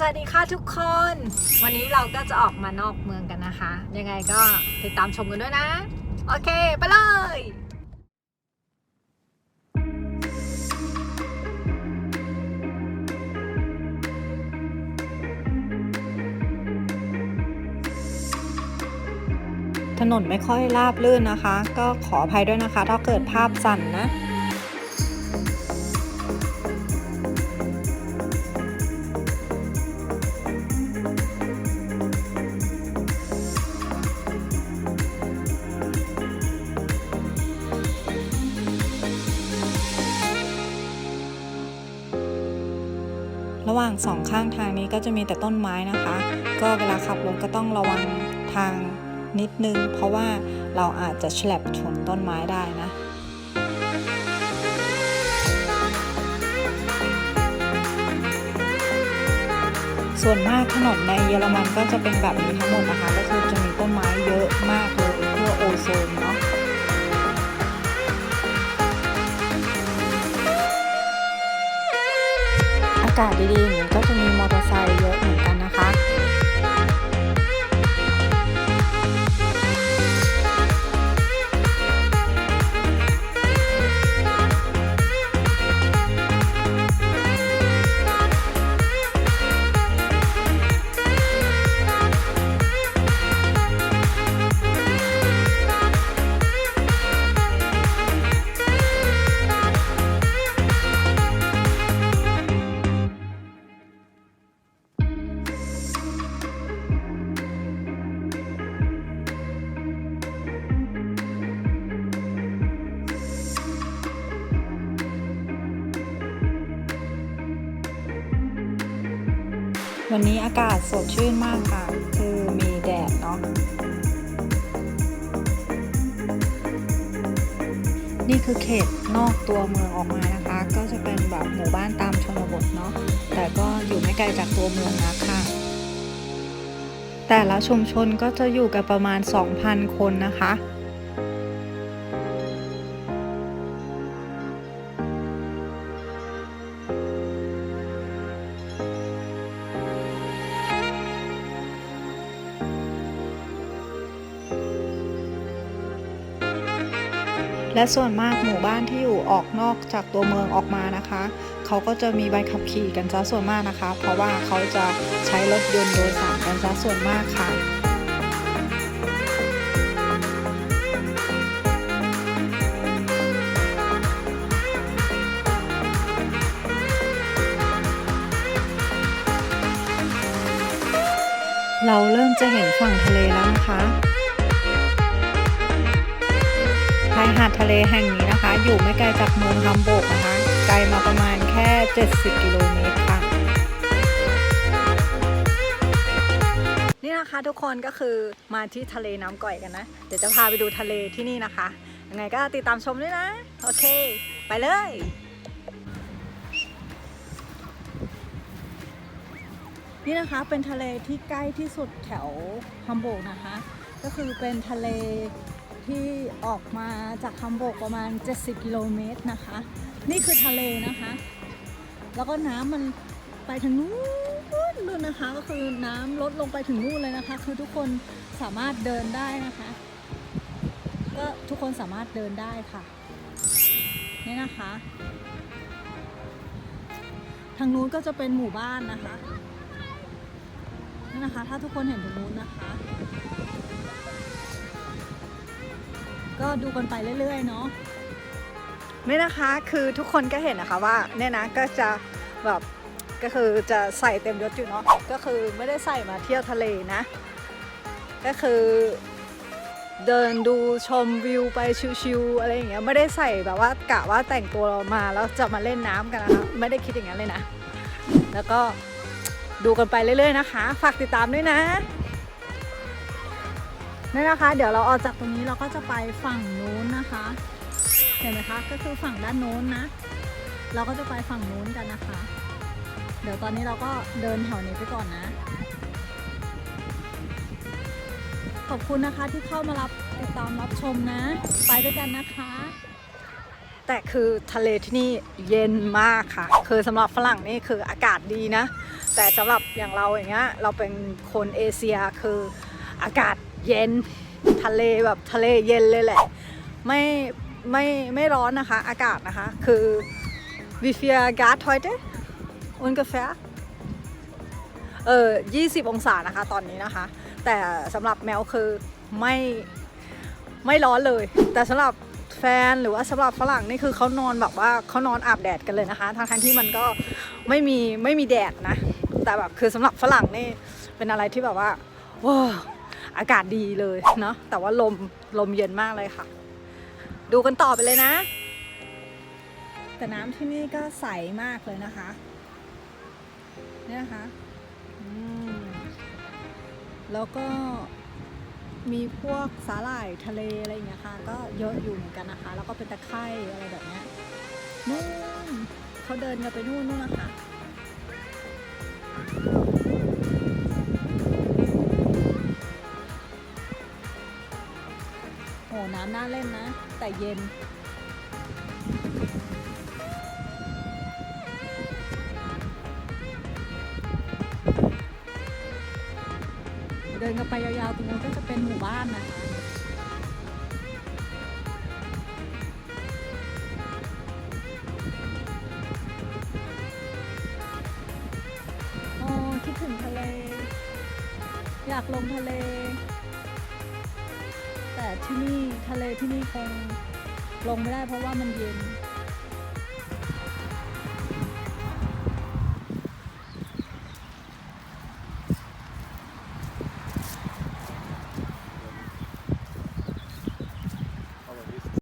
สวัสดีค่ะทุกคน วันนี้เราก็จะออกมานอกเมืองกันนะคะ ยังไงก็ติดตามชมกันด้วยนะ โอเค ไปเลยถนนไม่ค่อยราบลื่นนะคะ ก็ขออภัยด้วยนะคะ ถ้าเกิดภาพสั่นนะ หว่างสองข้างทางนี้ก็จะมีแต่ต้นไม้นะคะ ก็เวลาขับรถก็ต้องระวังทางนิดนึง เพราะว่าเราอาจจะฉลับชนต้นไม้ได้นะส่วนมากถนนในเยอรมันก็จะเป็นแบบนี้ทั้งหมดนะคะ ก็คือจะมีต้นไม้เยอะมากเลยเพื่อโอโซนาะอากาศดีๆอย่างนี้ก็จะมีมอเตอร์ไซค์เยอะ วันนี้อากาศสดชื่นมากค่ะ คือมีแดดเนาะ นี่คือเขตนอกตัวเมืองออกมานะคะ ก็จะเป็นแบบหมู่บ้านตามชนบทเนาะ แต่ก็อยู่ไม่ไกลจากตัวเมืองนะค่ะแต่ละชุมชนก็จะอยู่กันประมาณ 2,000 คนนะคะ และส่วนมากหมู่บ้านที่อยู่ออกนอกจากตัวเมืองออกมานะคะ เขาก็จะมีใบขับขี่กันซะส่วนมากนะคะ เพราะว่าเขาจะใช้รถยนต์โดยสารกันซะส่วนมากค่ะเราเริ่มจะเห็นฝั่งทะเลแล้วนะคะ ชายหาดทะเลแห่งนี้นะคะ อยู่ไม่ไกลจากเมืองฮัมโบกนะคะ ไกลมาประมาณแค่ 70 กิโลเมตรค่ะ นี่นะคะทุกคนก็คือมาที่ทะเลน้ำก่อยกันนะ เดี๋ยวจะพาไปดูทะเลที่นี่นะคะ ยังไงก็ติดตามชมด้วยนะ โอเค ไปเลยนี่นะคะเป็นทะเลที่ใกล้ที่สุดแถวฮัมโบร์กนะคะ ก็คือเป็นทะเล ที่ออกมาจากฮัมโบกประมาณ 70 กิโลเมตรนะคะ นี่คือทะเลนะคะ แล้วก็น้ำมันไปถึงนู้นนู่นนะคะ ก็คือน้ำลดลงไปถึงนู่นเลยนะคะ คือทุกคนสามารถเดินได้นะคะ ก็ทุกคนสามารถเดินได้ค่ะ นี่นะคะ ทางนู้นก็จะเป็นหมู่บ้านนะคะนี่นะคะ ถ้าทุกคนเห็นตรงนู้นนะคะ ก็ดูกันไปเรื่อยๆเนาะนี่นะคะคือทุกคนก็เห็นนะคะว่าเนี่ยนะก็จะแบบก็คือจะใส่เต็มยศอยู่เนาะก็คือไม่ได้ใส่มาเที่ยวทะเลนะ ก็คือเดินดูชมวิวไปชิวๆอะไรอย่างเงี้ยไม่ได้ใส่แบบว่ากะว่าแต่งตัวมาแล้วจะมาเล่นน้ำกันนะคะไม่ได้คิดอย่างนั้นเลยนะ แล้วก็ดูกันไปเรื่อยๆนะคะ ฝากติดตามด้วยนะ นี่นะคะ เดี๋ยวเราออกจากตรงนี้เราก็จะไปฝั่งนู้นนะคะ เห็นไหมคะ ก็คือฝั่งด้านโน้นนะ เราก็จะไปฝั่งนู้นกันนะคะ เดี๋ยวตอนนี้เราก็เดินแถวนี้ไปก่อนนะ ขอบคุณนะคะที่เข้ามารับติดตามรับชมนะ ไปด้วยกันนะคะ แต่คือทะเลที่นี่เย็นมากค่ะ คือสำหรับฝรั่งนี่คืออากาศดีนะ แต่สำหรับอย่างเราอย่างเงี้ยเราเป็นคนเอเชียคืออากาศ เย็นทะเลแบบทะเลเย็นเลยแหละ ไม่ไม่ไม่ร้อนนะคะ อากาศนะคะ คือ wie viel Grad heute ungefähr เออ20 องศานะคะตอนนี้นะคะ แต่สำหรับแมวคือไม่ไม่ร้อนเลย แต่สำหรับแฟนหรือว่าสำหรับฝรั่งนี่คือเขานอนแบบว่าเขานอนอาบแดดกันเลยนะคะทั้งทที่มันก็ไม่มีไม่มีแดดนะ แต่แบบคือสำหรับฝรั่งนี่เป็นอะไรที่แบบว่าว้า อากาศดีเลยเนาะแต่ว่าลมลมเย็นมากเลยค่ะ ดูกันต่อไปเลยนะ แต่น้ำที่นี่ก็ใสมากเลยนะคะเนี่ยนะคะแล้วก็มีพวกสาหร่ายทะเลอะไรอย่างเงี้ยค่ะ ก็เยอะอยู่เหมือนกันนะคะ แล้วก็เป็นตะไคร่อะไรแบบเนี้ยนู่นเขาเดินกันไปนู่นนู่นนะคะ น้ำน่าเล่นนะ แต่เย็น เดินกันไปยาวๆ ตรงนู้นก็จะเป็นหมู่บ้านนะคะโอ้คิดถึงทะเล อยากลงทะเล ที่นี่ทะเลที่นี่คงลงไม่ได้เพราะว่ามันเย็น